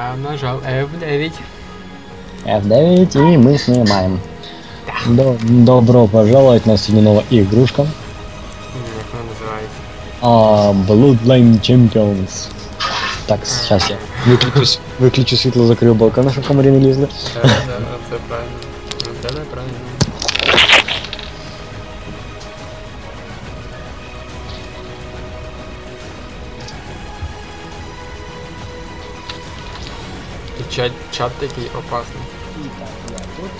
Я нажал F9. F9 и мы снимаем. До- добро пожаловать на сегодня новая игрушка. М, Як вона називається? А, Bloodline Champions. Так, сейчас я выключу, с- выключу світло, закрию балкон, щоб комарі не лізли. Так, так, це правильно. чат, чат такий опасний. Итак, я тут.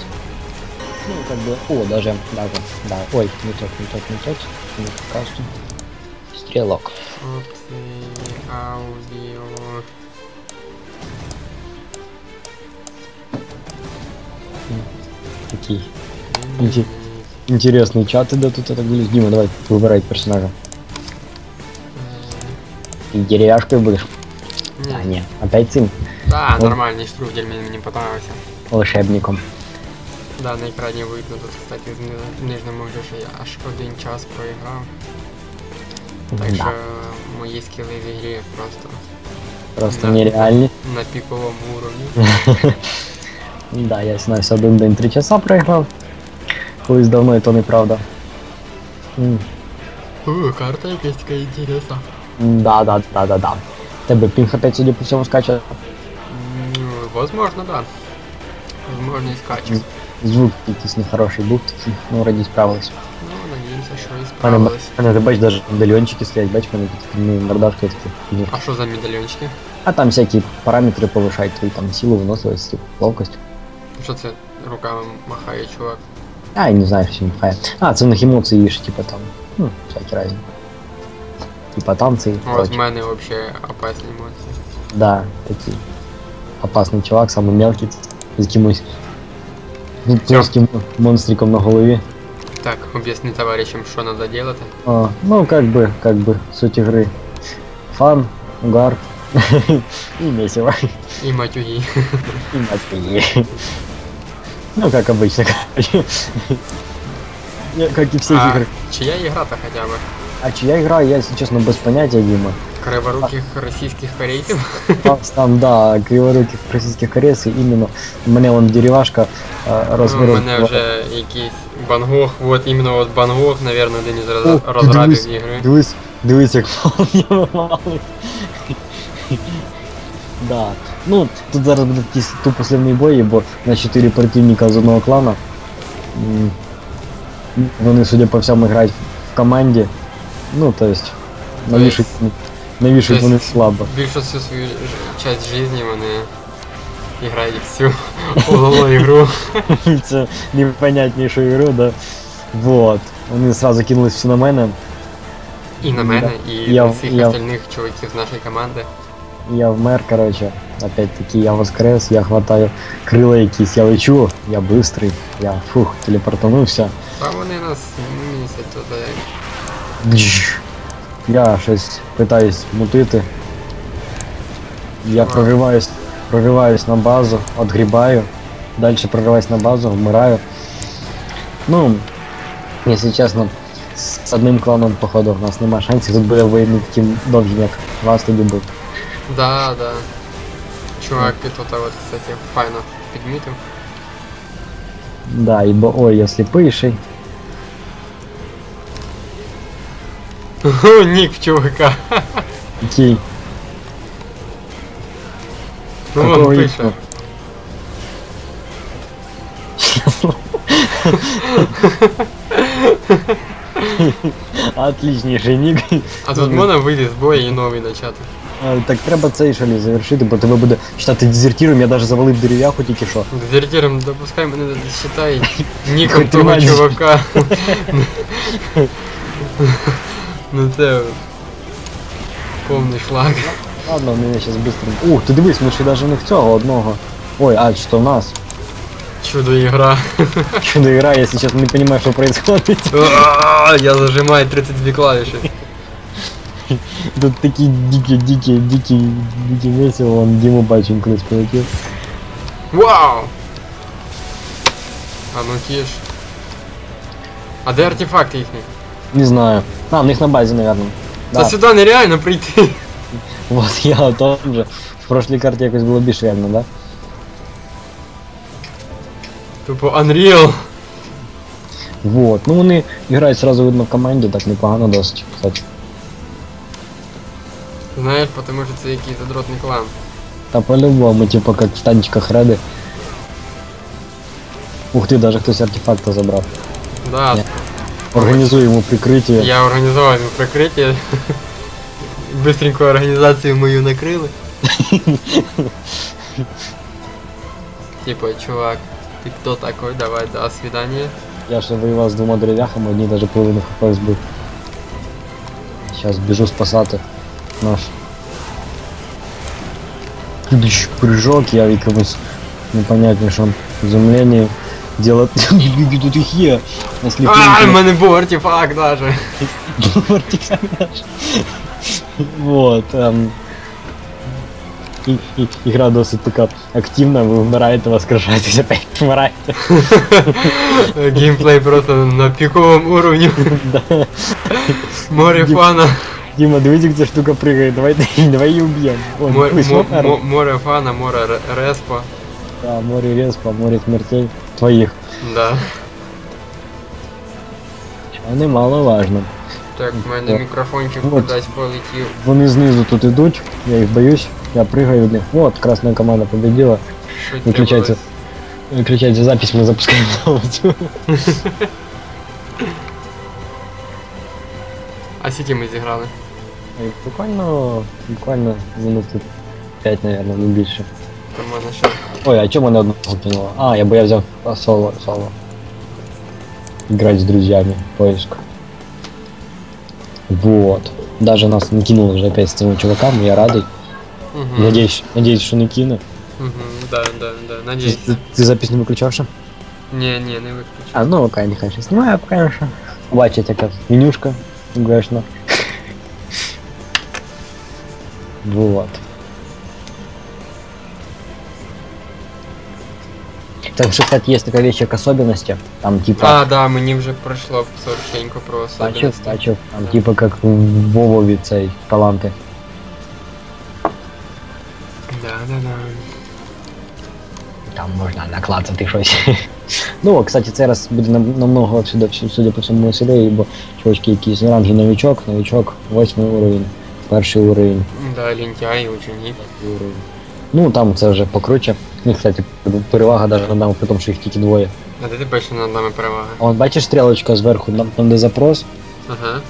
Ну, как бы, о, даже, даже, да, ой, не тот, не тот, не тот, не пока что. Стрелок. Опції, аудіо. Такий Інте- интересный чат, да тут это будет. Дима, давай выбирай персонажа. Ты деревяшкой будешь? Ні. А, не, опять цим Да, Ну. нормальний штрудель мені, мені понравився. волшебником. Да, на екрані видно тут, кстати, в ни- нижньому що я аж один час проіграв. Так Да, що мої скіли в ігрі просто просто да. нереальный. на піковому уровні. Да, я знаю, один день три часа проіграв. Колись давно, і то неправда. М, О, карта якась така інтересна. Да, да, да, да, да. Тебе пінг опять судя по всьому скаче. Ну, возможно, да. Возможно, і скаче. Звук якийсь нехороший був такий, ну раді справились. Ну, надіємося, що і Мене, справились. мене ти бачиш, навіть медальйончики стоять, бачиш, мене такі ну, мордашки такі. ну. А що за медальйончики? А там всякі параметри повишають твої там силу, виносливість, ловкость. Що це руками махає чувак? А, я не знаю, що він махає. А, це в них емоції ж, типа там, ну, всякі разні. Типа танці і От в прочее. мене взагалі опасні емоції. Да, такий опасний чувак, самый мелкий, з якимось ну, плоским монстриком на голові. Так, об'ясни товаришам, що треба робити. А, ну, как бы, как бы, суть игры. Фан, угар и месиво. І матюги. И мать Ну, как обычно, короче. Не, Как и все А игры. чия ігра-то хоча б? А чья игра, я, если честно, без понятия, Дима. Криворуких російських корейців? Там, Там, да, криворуких российских корейцев, именно. У меня вон деревашка а, Ну, у размером... мене вже якийсь Бангох, от іменно от Бангох, наверное, один із О, роз- ти розрабів дивись, ігри. Дивись, дивись, як малий. Да. Ну, тут зараз будуть якісь тупо сливні бої, бо на 4 противника з одного клана. М, Вони, судя по всьому, грають в команді. Ну, то есть, навішують, навішують То вони есть- слабо. Більшу всю свою ж- часть житті вони грають всю головну ігру. Це непонятнішу ігру, да. Вот. Вони сразу кинулись всі на мене. І на Да. мене, і Я- на всіх я- остальних чуваків з нашої команди. Я вмер, короче. Опять-таки я воскрес, я хватаю крила якісь, я лечу, я быстрый, я фух, телепортанувся. Та вони нас місяць туди. Бдж. Я щось питаюсь мутити. Я Ага. прориваюсь, прориваюсь на базу, отгрібаю, дальше прориваюсь на базу, вмираю. Ну, якщо чесно, з одним кланом, походу, у нас нема шансів, тут буде воєнний таким довгим, як вас тоді був. Да, да. Чувак і тут, от, кстати, файно підмітив. Да, ибо ой, я сліпий ще й. Нік в чувака. Який? Ну Какого вон ніка? пише. Отличнейший ник. А тут можна вийти з бою і новий начати. А, Так треба цей шалі завершити, бо тебе буде считати дезертиром, я даже завалив дерев'яху тільки що. Дезертиром допускай мене считай ніком Хоч того тримай. чувака. Ну це повний шлак. Ладно, мене зараз быстро. Ух, ти дивись, ми ще даже не в цього одного. Ой, а що в нас? Чудо ігра. Чудо игра, я сейчас не понимаю, что происходит. А, Я зажимаю 32 клавіші. Тут такі дикі, дикі, дикі, дикі весело, вон Диму бачим кудись полетів. Вау! А ну киш. А де артефакт їхній? Не знаю. А, у них на базе, наверное. Та Да, сюди нереально прийти. вот я о том же. прошлій карті якось було більш реально, да? Тупо Unreal. Вот. Ну вони грають сразу видно в команді, так непогано досить, кстати. Знаєш, потому що це якийсь задротний клан. Та по-любому, типа как в танчиках Реди. Ух ти, даже хтось артефакта забрав. Да, Ні. Організуй йому прикриття. я організував йому прикриття. Быстренько організацію мою накрили. Типа, чувак, ты кто такой? Давай, до свидания. Я ще воював з двома дерев'яхами, одні даже половину хп збив. Сейчас біжу спасати наш. Дыщ, Прыжок, я в якомусь непонятнішому зумленні. Дело... Тут їх є. На А, в сліпинку. мене був артефакт даже. Вот. ем, І, і, ігра досить така активна, ви вмираєте, воскрешаєтесь, опять вмираєте. Геймплей просто на пиковом уровне. Да. Море Дим- фана. Дима, дивись, як ця штука прыгає, давай, давай її уб'ємо. Ой, Море, ой, мо- смар. мо- море фана, море ре- респа. Да, море респа, море смертей. Твоїх. Да. А немаловажно. Так, в мене Так. мікрофончик Вот. кудись полетів. Вони знизу тут ідуть, я їх боюсь, я прыгаю від них. Вот, красная команда победила. Що Виключається. требувалось? Виключайте запись, ми запускаємо аудио. А скільки ми зіграли? Ой, Буквально, буквально минут 5, наверное, не більше. Там в мене ще. Ой, а чому мене одного кинуло? А, я бо я взяв а, соло, соло. Играть с друзьями, поиск. Вот. Даже нас не кинуло уже опять с теми чуваками, я радий. Угу. Надеюсь, надеюсь, что не кине. Угу, да, да, да, Ты, надіюсь. ты, ты запись не выключал, что? Ні, ні, не виключу. А, ну, пока не хочу. Снимаю, конечно. Бачить яка менюшка, грешно. Вот. Там что, кстати, есть такая вещь, как особенности. Там типа... А, да, мені вже пройшло сообщенько про Бачив, особливості. бачив. Там типа как в Вовові цей таланти. Да, да, да. Там можна наклацати щось. ну, кстати, цей раз буде нам- намного сюди, судя по всьому веселее, бо чувачки якісь ранги новичок, новичок, восьмий уровень, перший уровень, Да, лентяй, ученик. другий уровень. Ну там це вже покруче. Ну, кстати, перевага навіть над нами, при тому, що їх тільки двоє. А де ти бачиш над нами перевага? А Вон, бачиш стрілочка зверху, там, там де запрос, Ага.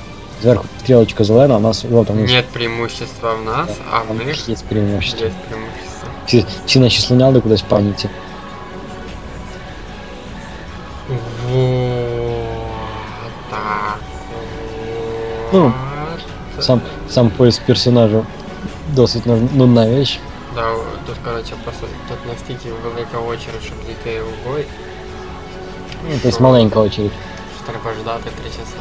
зверху стрілочка зелена, а у нас жовта вниз. Нет преимущества в нас, а в Там них є преимущество. есть преимущество. Всі, всі наші слиняли кудись в паніці. Вот так. Ну, вот. Сам, сам поиск персонажа досить ну- нудна вещь. Да, тут, короче, просто тут настільки велика очередь, щоб зайти в бой. Ну, то есть маленька очередь. що Треба ждати 3 часа.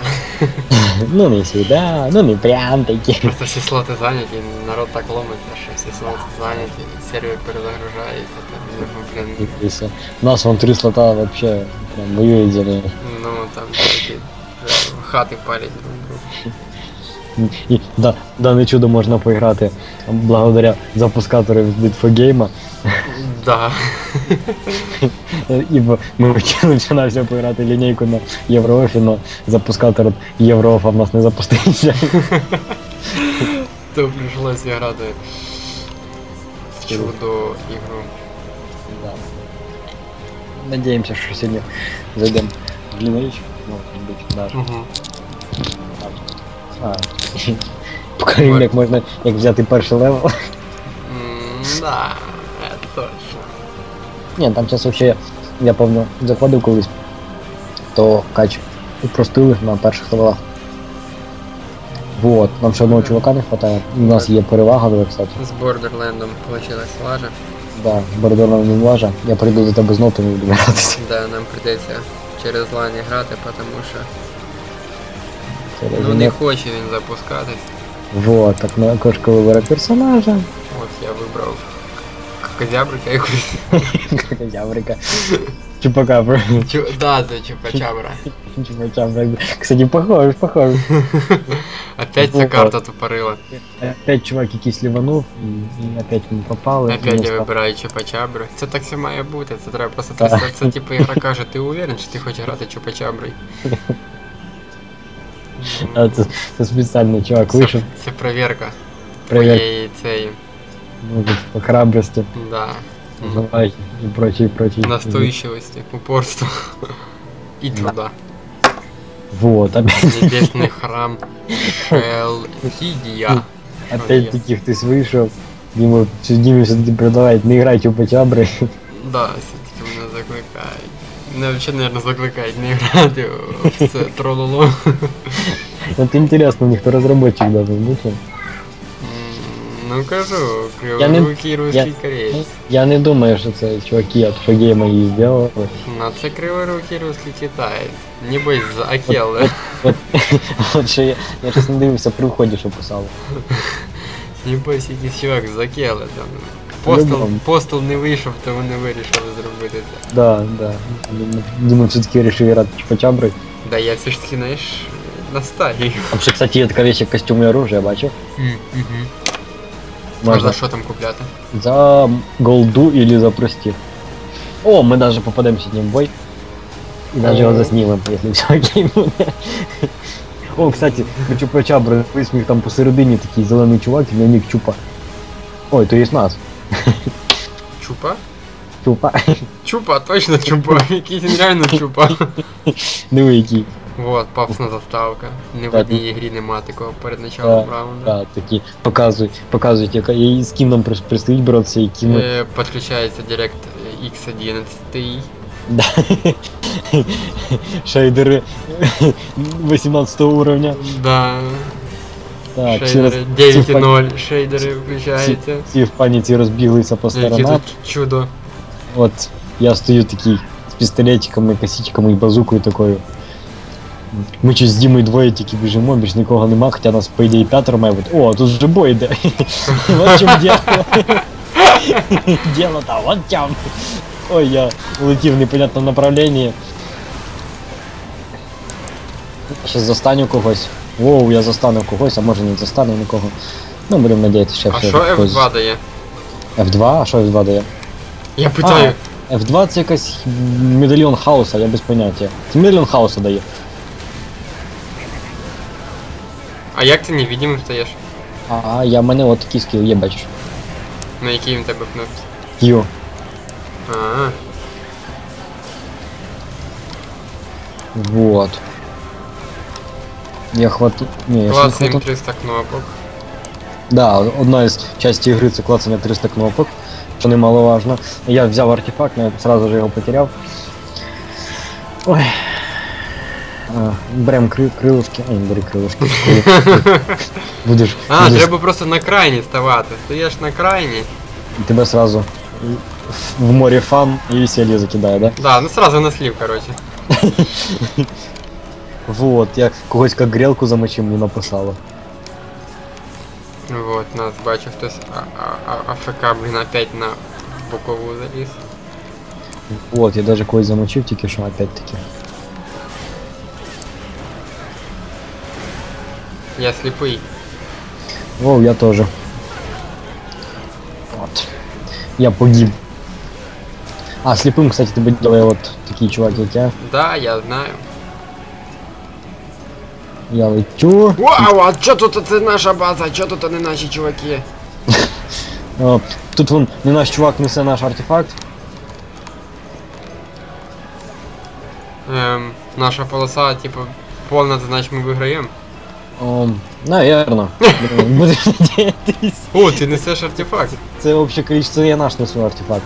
Ну не всегда, ну не прям таки. Просто всі слоти зайняті, народ так ломиться, що всі слоти зайняті, сервер перезагружається, там, ну, блін, И всё. У нас вон три слота вообще прям воюет за них. ну там такі вже хати палять друг другу. І да, дане чудо можна поіграти благодаря запускатору від Bitfogame. Да. Ібо ми все поіграти лінійку на Євроофі, но запускатор від Євроофа в нас не запустився. То прийшлося грати в чудо ігру. Да. Надеемся, что сегодня зайдем в Длиннович. Может быть, даже. Угу. А. Покажемо, як можна, як взяти перший левел. Да, это точно. Ні, там зараз вообще, я певно заходив колись, то кач упростили на перших левелах. Вот, нам ще одного чувака не хватає. У нас є перевага, давай, кстати. З Бордерлендом получилось лажа. Да, Бордона не влажа. Я прийду до тебе знов, то не буду гратися. Да, нам придеться через лані грати, тому що ну, розумно. не хоче він запускатись. Вот, так на кошка вибере персонажа. От я вибрав козябрика якусь. Ябрика. Чупакабра. Чу... Да, це чупачабра. Чупачабра. Кстати, похож, похож. Опять ця Вот. карта тупорила. Опять чувак якийсь ліванув, і, і опять ми попали. і Опять не я став. вибираю чупа-чабри. Це так все має бути, це треба просто Так. тестувати. Це типу ігра каже, ти уверен, що ти хочеш грати чупа-чаброю? А, це, це спеціально чувак Це, вийшов, це перевірка привіт, твоєї цієї. ну, по храбрості, Да. М. желай і прочее, і прочее. Настойчивости, упорства и труда. Вот, опять, Небесный храм Шелфидия. опять-таки хтось вийшов, Діма, все, Дімі все-таки продавають, не грай чупа-чабри. Да, все-таки мене закликають. Мене взагалі, наверное, закликають не грати в це трололо. От інтересно, ніхто розробочик даже бути. М, Ну кажу, Я не- криворукий русський кореєць. Я не думаю, що це чуваки от Фагейма її зробили. Ну це криворукий русський китаєць. Небось з Акелли. От, от що я, я щось не дивився при вході, що писали. Небось якийсь чувак з Акелли там. Постол, По-любому. постол не вийшов, то вони вирішили зробити це. Да, да. Дима все-таки вирішив грати чупа-чабри. Да, я все ж таки, знаєш, настаю. Там ще, кстати, є така вещь, як костюм і оружие, бачив? Угу. Можна Можна що там купляти? за голду или за простив. О, мы даже попадем сегодня в бой. И даже его О. заснимем, если все окей будет. О, кстати, про чупа-чабри, висміх там посередині такий зелений чувак, і на нік чупа. Ой, то є нас. Чупа? Чупа. Чупа, точно чупа. Якийсь він реально чупа. Диви який. Вот, пафосна заставка. Ні в Так. одній ігрі нема такого перед началом раунду. Да, такі показують, показують, яка і з ким нам при- предстоїть боротися, і ким. ми- Е, Підключається Direct X11 Ti. Да. Шейдери 18 уровня. Да, Так, через шейдери всі в пані- 9.0 шейдери включаються. Всі в паніці розбіглися по Яке сторонам. тут чудо. От я стою такий з пістолетиками, косичками і базукою такою. Ми щось з Дімою двоє тільки біжимо, більш нікого нема, хоча нас по ідеї п'ятеро має бути. О, тут вже бой йде. Вот в чим діло. Діло там, вот в чому. Ой, я улетів в непонятному направленні. Щас застану когось. Воу, я застану когось, а може не застану нікого. Ну, будемо надіятися, що А все що якось- F2 дає? F2? А що F2 дає? Я питаю. F2 це якась медальйон хаоса, я без поняття. Це медальйон хаоса дає. А як ти невидимим стаєш? А я в мене от такий скіл є, бачиш. На якій він тебе кнопці? Q. А, Вот. Я хвату. Ні, я ще не класний хвату. 300 кнопок. Да, одна із частей гри це клацання 300 кнопок, що немаловажно. Я взяв артефакт, но я сразу же його потеряв. Ой. А, берем кри крилушки. Ай, не бери крилушки. Будеш. А, будеш- треба просто на крайні ставати. Стоїш на крайні. Тебе сразу в море фан і веселье закидає, да? Да, ну сразу на слив, короче. Вот, я когось як грелку замочив, мені написало. Вот, нас бачу хтось а- а- а- АФК, блін, опять на бокову заліз. Вот, я даже когось замочив тільки що опять-таки. Я сліпий. Воу, я тоже. Вот. Я погиб. А, слепым, кстати, тебе делаю вот такие чуваки, как я. Да, я знаю. Я лечу. Вау, а чо тут це наша база, а чо тут не наші чуваки? О, тут вон не наш чувак несе наш артефакт. Ем, наша полоса, типу, повна, це значить ми виграємо. О, наверно. Блин, Будеш надіятись. О, ти несеш артефакт. Це общее количество, я наш несу артефакт.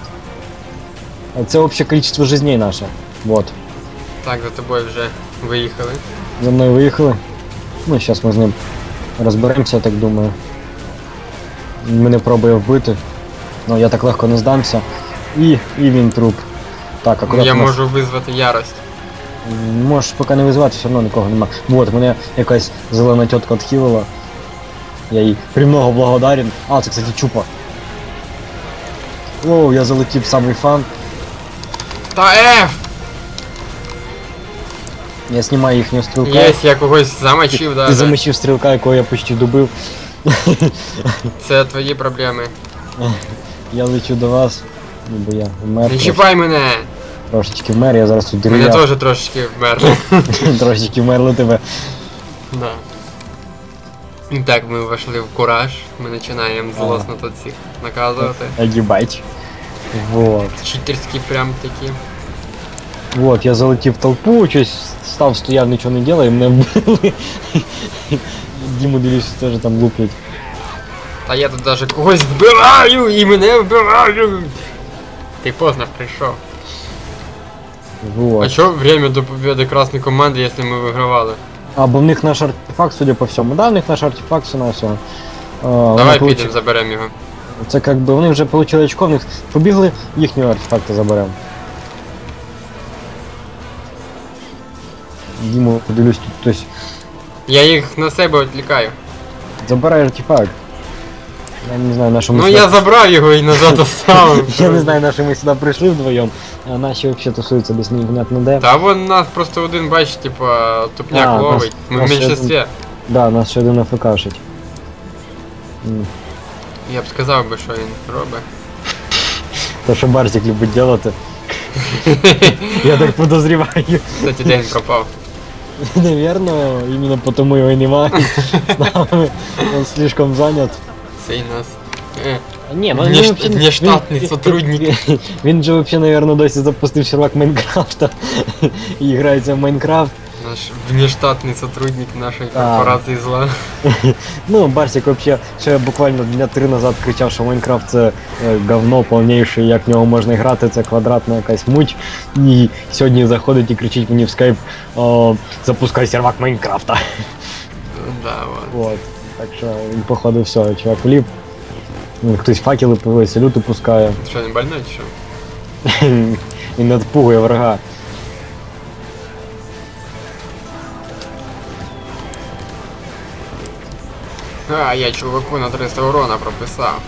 А Це общее количество жизней наше. Вот. Так, за тобою вже виїхали. За мною виїхали. Ну, зараз ми з ним розберемося, я так думаю. Мене пробує вбити. Ну, я так легко не здамся. І, і він труп. Так, Ну, акуратно. я можу визвати ярость. Можеш поки не визвати, все одно нікого нема. Вот, мене якась зелена тітка відхилила. Я їй премного благодарен. А, це, кстати, чупа. Оу, я залетів в самий фан. Та F! Я знімаю їхнього стрілка. Єсть, я когось замочив, Ти да. да. замочив стрілка, якого я почти добив. Це твої проблеми. Я лечу до вас. Ну, бо я вмер. Не трошки, чіпай мене! трошечки вмер, я зараз тут Мене дерев'я. теж трошечки вмер. Трошечки вмерли тебе. Да. І так, ми вийшли в кураж, ми починаємо злосно тут всіх наказувати. Огибать. Вот. Читерські прям такі. Вот, я залетів в толпу, щось став стояв, нічого не делаю, мене вбили. Діму дивлюсь, теж там луплять. Та я тут даже когось вбиваю і мене вбивають! Ти поздно прийшов. А Вот. чё время до победы красной команды, если мы выигрывали? А, бо в них наш артефакт, судя по всьому. Да, в них наш артефакт все на все. Давай підемо, заберемо його. Це как би вони вже получили очко, в них побігли їхнього артефакта заберемо. Діму, подивлюсь, тут хтось Я їх на себе відлікаю. забирає артефакт. Я не знаю, на що ми Ну сюди- я забрав його і назад оставив. Я не знаю, на що ми сюди прийшли вдвоєм, а наші взагалі тусуються десь непонятно де. Та вон нас просто один бачиш, типа, тупняк А, ловить. нас- Ми в нас ще меншинстві. Да, нас ще один АФКшить. М. Я б сказав би, що він робить. То, що Барсик любить делати. Я так подозреваю. Кстати, де він пропав? Наверно, именно потому его и нема. С нами. Он слишком занят. Цей нас. Е, Не, ну Внеш- він вообще- внештатний він- сотрудник. Він, він же вообще, наверное, досі запустив сервак Майнкрафта і грається в Майнкрафт. Наш внештатний сотрудник нашої Да. корпорації зла. Ну, Барсик вообще ще буквально дня три назад кричав, що Майнкрафт це е, говно повніше, як в нього можна грати, це квадратна якась муть. І сьогодні заходить і кричить мені в скайп о, запускай сервак Майнкрафта. Да, вот. Вот. Так що він походу все, чувак вліп. Ну, Хтось факели пили, салюти пускає. Що, не больной чи що? Він не відпугує врага. А, я чуваку на 300 урона прописав.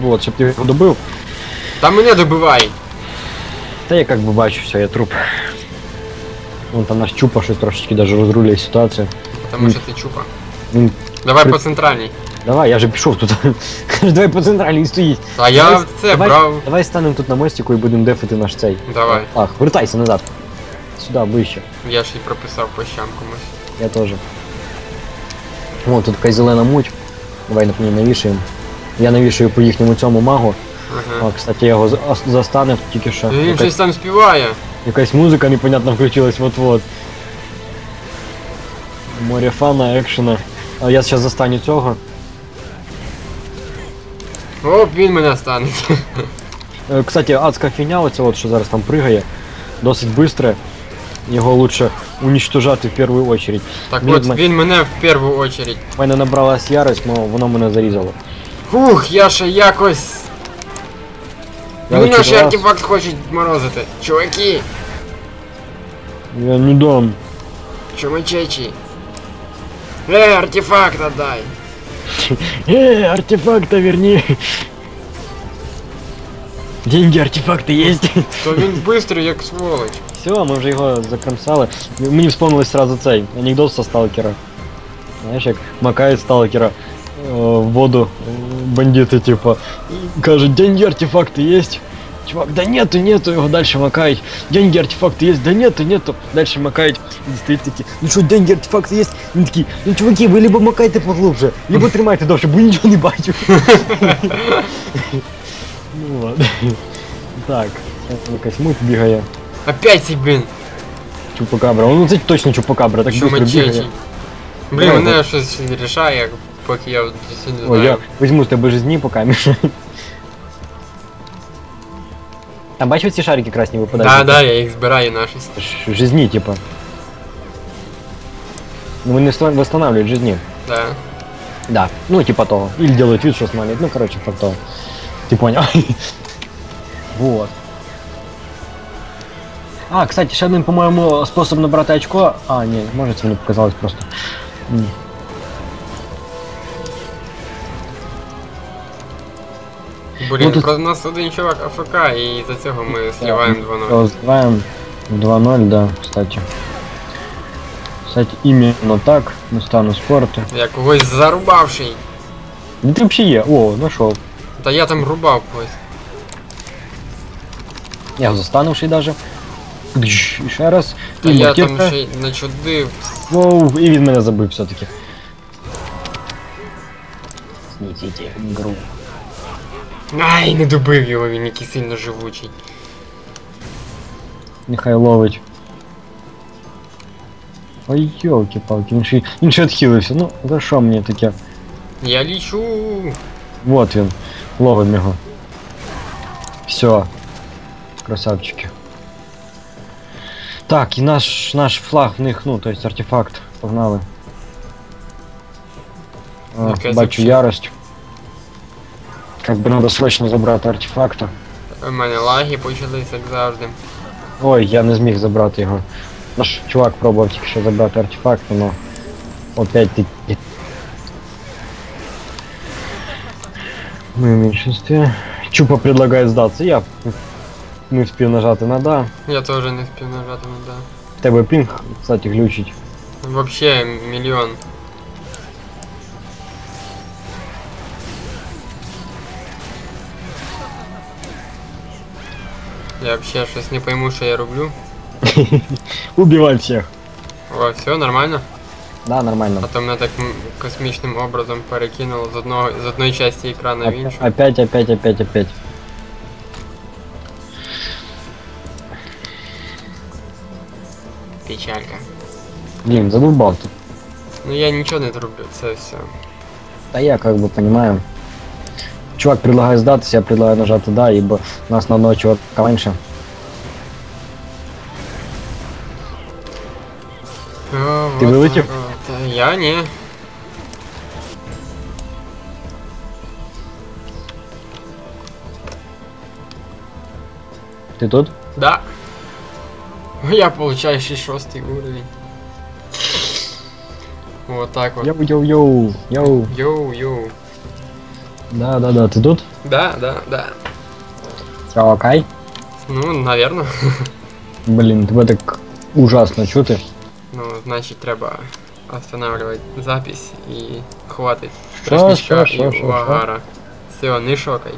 Вот, щоб ти його добив. Та мене добивай! Та я как бы бачу, все, я труп. Вон там наш чупа щось трошечки даже розрулює ситуацію. Тому що ти чупа. Він, Давай При- по центральній. давай, я же пішов тут. Каже, давай по центральній стоїть. А я Давай- це давай, брав. Давай станемо тут на мостику і будемо дефити наш цей. Давай. Ах, вертайся назад. Сюди, ближче. Я ж і прописав по щам комусь. Я тоже. О, тут якась зелена муть. Давай на ній навішаємо. Я навішаю по їхньому цьому магу. Ага. А, кстати, я його за- ос- тільки що. Він Якась, щось там співає. якась музика непонятно включилась вот-вот. Море фана, екшена. А я зараз застану цього. Оп, він мене стане. Е, Кстати, адська фігня, оця от, що зараз там пригає, досить швидко. Його лучше уничтожати в першу очередь. Так Блін, от, ми- він мене в першу очередь. У мене набралась ярость, але воно мене зарізало. Фух, я ще якось. Я Мені лечу наш до вас. артефакт хочуть морозити. Чуваки, Я не дам. чумачечі. Е, артефакт отдай. Э, артефакта верни. Деньги артефакти есть. То він бистрий, як сволоч. Все, ми вже його закромсали. Мені вспомнилось сразу цей анекдот со сталкера. Знаєш, як макають сталкера е, в воду е, бандити, типа, і кажуть, деньги артефакти есть. Чувак, да нету, нету, його дальше макають. Деньги артефакти есть, да нету, нету. Дальше макають. І стоїть такі, ну що, деньги артефакти есть? Він такий, ну чуваки, ви либо макайте поглубже, либо тримайте довше, бо нічого не бачу. ну ладно. Так, там якась муть бігає. Опять цей блін. Чупакабра. Ну це точно чупакабра, так швидко Чумачечі. бігає. Блін, Давай, мене щось рішає, поки я досі не Ой, я знаю. візьму з тебе жизні поки. Там бачив ці шарики красні випадають? Да, да, я їх збираю на щось. Ш- Жизни, типа. Ну вони ста- восстанавливают жизни. Да. Да. Ну, типа того. Или делают вид, что смотрят. Ну, короче, как того. Ты понял? вот. А, кстати, ще один, по-моєму, спосіб набрати очко. А, ні, може це мені показалось просто. М. Блін, Ну, тут- про нас один чувак АФК, і за цього ми сливаємо 2-0. Розливаємо 2-0, да, кстати. Кстати, іменно так не стану спорту. Я когось зарубавший. Де ти взагалі є? О, знайшов. Та я там рубав когось. Я застанувший даже. Кдж, І ще раз. Та І я там мотивка. ще й начудив. Воу, і він мене забив все-таки. Снітіть гру. Ай, не добив його, він який сильно живучий. Нехай ловить. Ой, йолки-палки, він ще, він ще відхилився. Ну, за що мені таке? Я лічу. Вот він. Ловим його. Все. Красавчики. Так, і наш, наш флаг в них, ну, то есть артефакт. Погнали. А, Якась бачу вообще- ярость. Как бы надо срочно забрати артефакта. У мене лаги почались, як завжди. Ой, я не зміг забрати його. Наш чувак пробував тільки що забрати артефакт, но опять таки. Мы в меньшинстве. Чупа предлагает сдаться. Я не встиг нажати на да. Я теж не встиг нажати на да. В тебе пінг, кстати, глючить. Вообще мільйон. Я вообще щось не пойму, що я роблю. Убивай всех. О, все нормально. Да, нормально. А то мене так м, космічним образом перекинуло з одного з одної частини екрану в іншу. Опять, опять, опять, опять. Печалька. Блин, задолбал ты. Ну я нічого не зроблю, це все. Да я как бы понимаю. Чувак предлагает сдаться, я предлагаю нажать да, ибо у нас на одного чувака меньше. О, Ти вот вилетів? так от. Та Я ні. Ты тут? Да. Я получаю ще шостий уровень. Вот так вот. Йоу-йоу-йоу, йоу. Йоу-йоу. Да, да, да, ты тут? Да, да, да. Все окей? Ну, наверное. Блин, тебе так ужасно чути. Ну, значит, треба останавливать запись и страшничка що, що, і що, уагара. Все, не шокай.